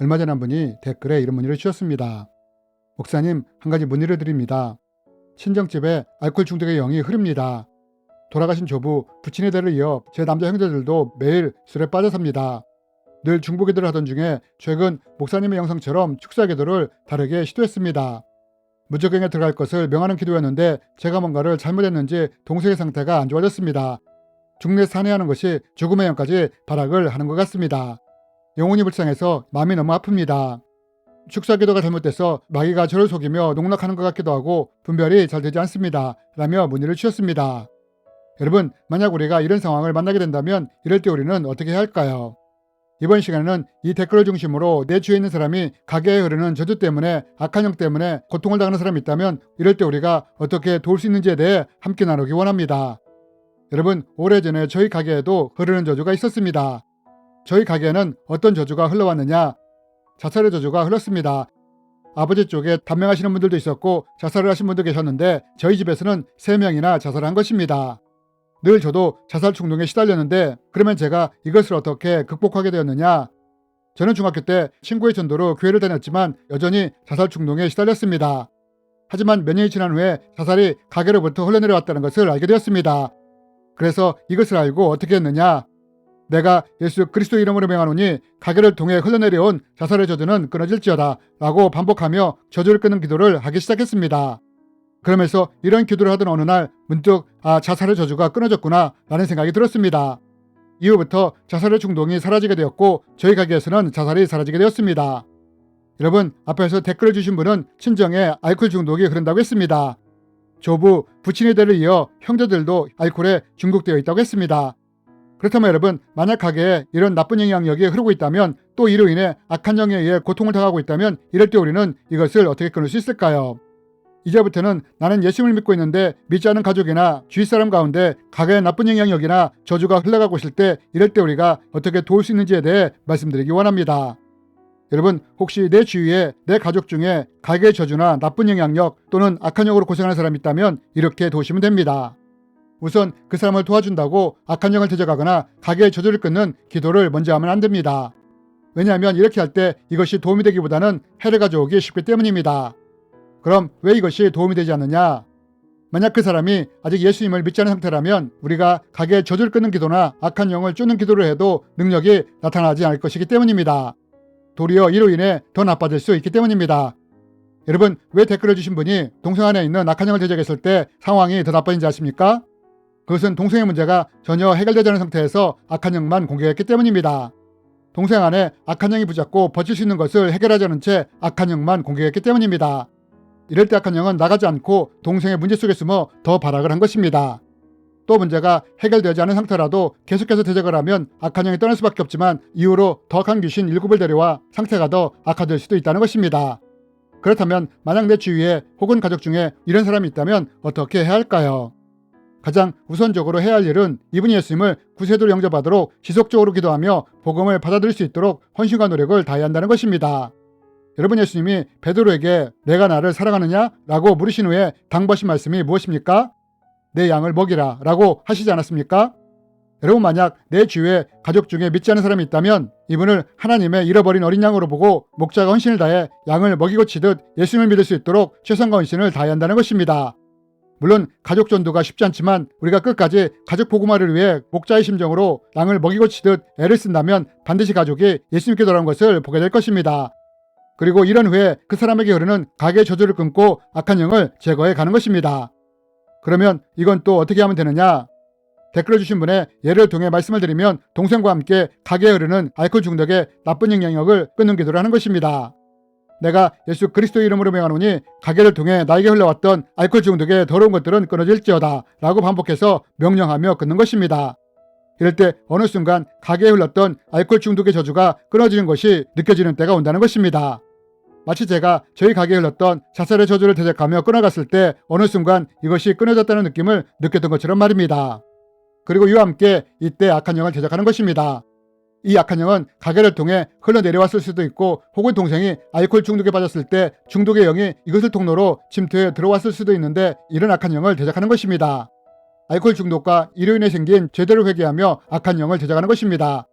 얼마 전 한 분이 댓글에 이런 문의를 주셨습니다. 목사님, 한 가지 문의를 드립니다. 친정집에 알코올 중독의 영이 흐릅니다. 돌아가신 조부, 부친의 대를 이어 제 남자 형제들도 매일 술에 빠져 삽니다. 늘 중보기도를 하던 중에 최근 목사님의 영상처럼 축사기도를 다르게 시도했습니다. 무적행에 들어갈 것을 명하는 기도였는데 제가 뭔가를 잘못했는지 동생의 상태가 안 좋아졌습니다. 중내 산해하는 것이 죽음의 영까지 발악을 하는 것 같습니다. 영혼이 불쌍해서 마음이 너무 아픕니다. 축사 기도가 잘못돼서 마귀가 저를 속이며 농락하는 것 같기도 하고 분별이 잘 되지 않습니다. 라며 문의를 주셨습니다. 여러분, 만약 우리가 이런 상황을 만나게 된다면 이럴 때 우리는 어떻게 해야 할까요? 이번 시간에는 이 댓글을 중심으로 내 주위에 있는 사람이 가게에 흐르는 저주 때문에 악한 영 때문에 고통을 당하는 사람이 있다면 이럴 때 우리가 어떻게 도울 수 있는지에 대해 함께 나누기 원합니다. 여러분, 오래전에 저희 가게에도 흐르는 저주가 있었습니다. 저희 가게에는 어떤 저주가 흘러왔느냐? 자살의 저주가 흘렀습니다. 아버지 쪽에 단명하시는 분들도 있었고 자살을 하신 분도 계셨는데 저희 집에서는 3명이나 자살한 것입니다. 늘 저도 자살 충동에 시달렸는데 그러면 제가 이것을 어떻게 극복하게 되었느냐? 저는 중학교 때 친구의 전도로 교회를 다녔지만 여전히 자살 충동에 시달렸습니다. 하지만 몇 년이 지난 후에 자살이 가게로부터 흘러내려왔다는 것을 알게 되었습니다. 그래서 이것을 알고 어떻게 했느냐? 내가 예수 그리스도 이름으로 명하노니 가게를 통해 흘러내려온 자살의 저주는 끊어질지어다 라고 반복하며 저주를 끊는 기도를 하기 시작했습니다. 그러면서 이런 기도를 하던 어느 날 문득 아 자살의 저주가 끊어졌구나 라는 생각이 들었습니다. 이후부터 자살의 충동이 사라지게 되었고 저희 가게에서는 자살이 사라지게 되었습니다. 여러분 앞에서 댓글을 주신 분은 친정에 알코올 중독이 흐른다고 했습니다. 조부, 부친의 대를 이어 형제들도 알코올에 중독되어 있다고 했습니다. 그렇다면 여러분 만약 가게에 이런 나쁜 영향력이 흐르고 있다면 또 이로 인해 악한 영에 의해 고통을 당하고 있다면 이럴 때 우리는 이것을 어떻게 끊을 수 있을까요? 이제부터는 나는 예수님을 믿고 있는데 믿지 않은 가족이나 주위 사람 가운데 가게에 나쁜 영향력이나 저주가 흘러가고 있을 때 이럴 때 우리가 어떻게 도울 수 있는지에 대해 말씀드리기 원합니다. 여러분 혹시 내 주위에 내 가족 중에 가게의 저주나 나쁜 영향력 또는 악한 영으로 고생하는 사람이 있다면 이렇게 도우시면 됩니다. 우선 그 사람을 도와준다고 악한 영을 대적하거나 가게의 저주를 끊는 기도를 먼저 하면 안 됩니다. 왜냐하면 이렇게 할 때 이것이 도움이 되기보다는 해를 가져오기 쉽기 때문입니다. 그럼 왜 이것이 도움이 되지 않느냐? 만약 그 사람이 아직 예수님을 믿지 않은 상태라면 우리가 가게의 저주를 끊는 기도나 악한 영을 쫓는 기도를 해도 능력이 나타나지 않을 것이기 때문입니다. 도리어 이로 인해 더 나빠질 수 있기 때문입니다. 여러분 왜 댓글을 주신 분이 동생 안에 있는 악한 영을 대적했을 때 상황이 더 나빠진지 아십니까? 그것은 동생의 문제가 전혀 해결되지 않은 상태에서 악한 영만 공격했기 때문입니다. 동생 안에 악한 영이 붙잡고 버틸 수 있는 것을 해결하지 않은 채 악한 영만 공격했기 때문입니다. 이럴 때 악한 영은 나가지 않고 동생의 문제 속에 숨어 더 발악을 한 것입니다. 또 문제가 해결되지 않은 상태라도 계속해서 대적을 하면 악한 영이 떠날 수밖에 없지만 이후로 더강 귀신 일곱을 데려와 상태가 더 악화될 수도 있다는 것입니다. 그렇다면 만약 내 주위에 혹은 가족 중에 이런 사람이 있다면 어떻게 해야 할까요? 가장 우선적으로 해야 할 일은 이분이 예수님을 구세주로 영접하도록 지속적으로 기도하며 복음을 받아들일 수 있도록 헌신과 노력을 다해야 한다는 것입니다. 여러분 예수님이 베드로에게 내가 나를 사랑하느냐? 라고 물으신 후에 당부하신 말씀이 무엇입니까? 내 양을 먹이라 라고 하시지 않았습니까? 여러분 만약 내 주위에 가족 중에 믿지 않는 사람이 있다면 이분을 하나님의 잃어버린 어린 양으로 보고 목자가 헌신을 다해 양을 먹이고 치듯 예수님을 믿을 수 있도록 최선과 헌신을 다해야 한다는 것입니다. 물론 가족 전도가 쉽지 않지만 우리가 끝까지 가족 복음화를 위해 목자의 심정으로 양을 먹이고 치듯 애를 쓴다면 반드시 가족이 예수님께 돌아온 것을 보게 될 것입니다. 그리고 이런 후에 그 사람에게 흐르는 가게의 저주를 끊고 악한 영을 제거해 가는 것입니다. 그러면 이건 또 어떻게 하면 되느냐? 댓글을 주신 분의 예를 통해 말씀을 드리면 동생과 함께 가게에 흐르는 알코올 중독의 나쁜 영향력을 끊는 기도를 하는 것입니다. 내가 예수 그리스도 이름으로 명하노니 가게를 통해 나에게 흘러왔던 알코올 중독의 더러운 것들은 끊어질지어다 라고 반복해서 명령하며 끊는 것입니다. 이럴 때 어느 순간 가게에 흘렀던 알코올 중독의 저주가 끊어지는 것이 느껴지는 때가 온다는 것입니다. 마치 제가 저희 가게에 흘렀던 자살의 저주를 대적하며 끊어갔을 때 어느 순간 이것이 끊어졌다는 느낌을 느꼈던 것처럼 말입니다. 그리고 이와 함께 이때 악한 영을 대적하는 것입니다. 이 악한 영은 가게를 통해 흘러내려왔을 수도 있고 혹은 동생이 알코올 중독에 빠졌을 때 중독의 영이 이것을 통로로 침투해 들어왔을 수도 있는데 이런 악한 영을 대적하는 것입니다. 알코올 중독과 이로 인해 생긴 죄대를 회개하며 악한 영을 대적하는 것입니다.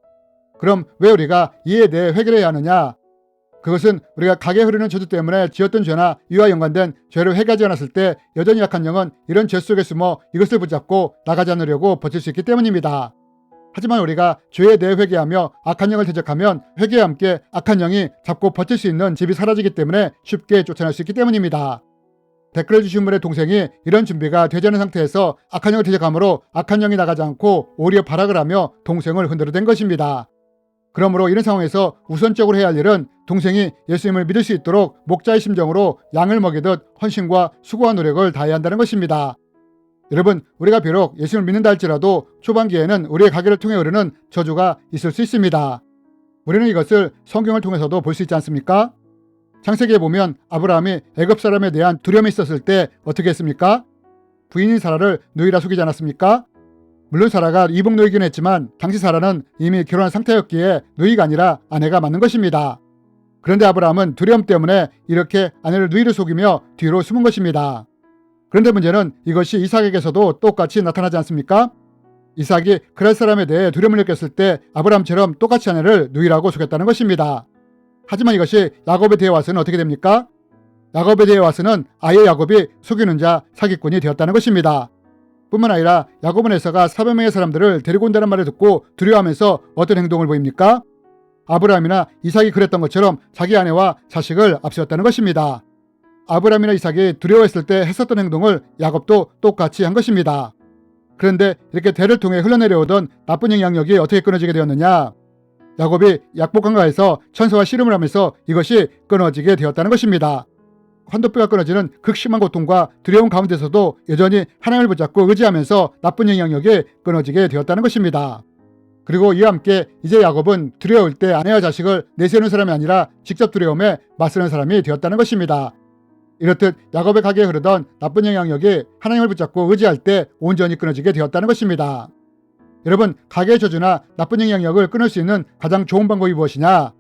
그럼 왜 우리가 이에 대해 회개를 해야 하느냐? 그것은 우리가 각에 흐르는 저주 때문에 지었던 죄나 이와 연관된 죄를 회개하지 않았을 때 여전히 약한 영은 이런 죄 속에 숨어 이것을 붙잡고 나가지 않으려고 버틸 수 있기 때문입니다. 하지만 우리가 죄에 대해 회개하며 악한 영을 대적하면 회개와 함께 악한 영이 잡고 버틸 수 있는 집이 사라지기 때문에 쉽게 쫓아낼 수 있기 때문입니다. 댓글을 주신 분의 동생이 이런 준비가 되지 않은 상태에서 악한 영을 대적함으로 악한 영이 나가지 않고 오히려 발악을 하며 동생을 흔들어댄 것입니다. 그러므로 이런 상황에서 우선적으로 해야 할 일은 동생이 예수님을 믿을 수 있도록 목자의 심정으로 양을 먹이듯 헌신과 수고와 노력을 다해야 한다는 것입니다. 여러분, 우리가 비록 예수님을 믿는다 할지라도 초반기에는 우리의 가게를 통해 흐르는 저주가 있을 수 있습니다. 우리는 이것을 성경을 통해서도 볼 수 있지 않습니까? 창세기에 보면 아브라함이 애굽 사람에 대한 두려움이 있었을 때 어떻게 했습니까? 부인인 사라를 누이라 속이지 않았습니까? 물론 사라가 이복 누이긴 했지만 당시 사라는 이미 결혼한 상태였기에 누이가 아니라 아내가 맞는 것입니다. 그런데 아브라함은 두려움 때문에 이렇게 아내를 누이를 속이며 뒤로 숨은 것입니다. 그런데 문제는 이것이 이삭에게서도 똑같이 나타나지 않습니까? 이삭이 그랄 사람에 대해 두려움을 느꼈을 때 아브라함처럼 똑같이 아내를 누이라고 속였다는 것입니다. 하지만 이것이 야곱에 대해 와서는 어떻게 됩니까? 야곱에 대해 와서는 아예 야곱이 속이는 자 사기꾼이 되었다는 것입니다. 뿐만 아니라 야곱은 에서가 400명의 사람들을 데리고 온다는 말을 듣고 두려워하면서 어떤 행동을 보입니까? 아브라함이나 이삭이 그랬던 것처럼 자기 아내와 자식을 앞세웠다는 것입니다. 아브라함이나 이삭이 두려워했을 때 했었던 행동을 야곱도 똑같이 한 것입니다. 그런데 이렇게 대를 통해 흘러내려오던 나쁜 영향력이 어떻게 끊어지게 되었느냐? 야곱이 약복한가에서 천사와 씨름을 하면서 이것이 끊어지게 되었다는 것입니다. 환도뼈가 끊어지는 극심한 고통과 두려움 가운데서도 여전히 하나님을 붙잡고 의지하면서 나쁜 영향력이 끊어지게 되었다는 것입니다. 그리고 이와 함께 이제 야곱은 두려울 때 아내와 자식을 내세우는 사람이 아니라 직접 두려움에 맞서는 사람이 되었다는 것입니다. 이렇듯 야곱의 가게에 흐르던 나쁜 영향력이 하나님을 붙잡고 의지할 때 온전히 끊어지게 되었다는 것입니다. 여러분, 가게의 저주나 나쁜 영향력을 끊을 수 있는 가장 좋은 방법이 무엇이냐?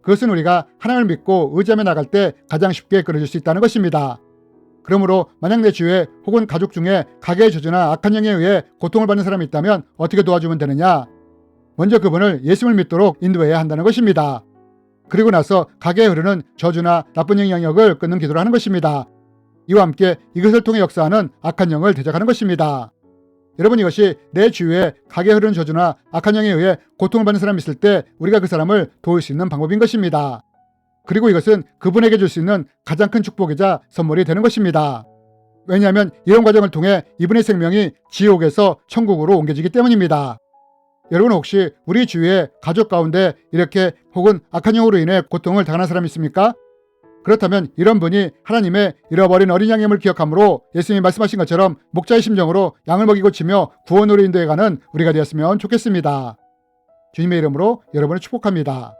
그것은 우리가 하나님을 믿고 의지하며 나갈 때 가장 쉽게 끊어질 수 있다는 것입니다. 그러므로 만약 내 주위에 혹은 가족 중에 가게의 저주나 악한 영에 의해 고통을 받는 사람이 있다면 어떻게 도와주면 되느냐? 먼저 그분을 예수님을 믿도록 인도해야 한다는 것입니다. 그리고 나서 가게에 흐르는 저주나 나쁜 영향력을 끊는 기도를 하는 것입니다. 이와 함께 이것을 통해 역사하는 악한 영을 대적하는 것입니다. 여러분 이것이 내 주위에 가게에 흐르는 저주나 악한 영에 의해 고통을 받는 사람이 있을 때 우리가 그 사람을 도울 수 있는 방법인 것입니다. 그리고 이것은 그분에게 줄 수 있는 가장 큰 축복이자 선물이 되는 것입니다. 왜냐하면 이런 과정을 통해 이분의 생명이 지옥에서 천국으로 옮겨지기 때문입니다. 여러분 혹시 우리 주위에 가족 가운데 이렇게 혹은 악한 영으로 인해 고통을 당하는 사람이 있습니까? 그렇다면 이런 분이 하나님의 잃어버린 어린 양임을 기억함으로 예수님이 말씀하신 것처럼 목자의 심정으로 양을 먹이고 치며 구원으로 인도해가는 우리가 되었으면 좋겠습니다. 주님의 이름으로 여러분을 축복합니다.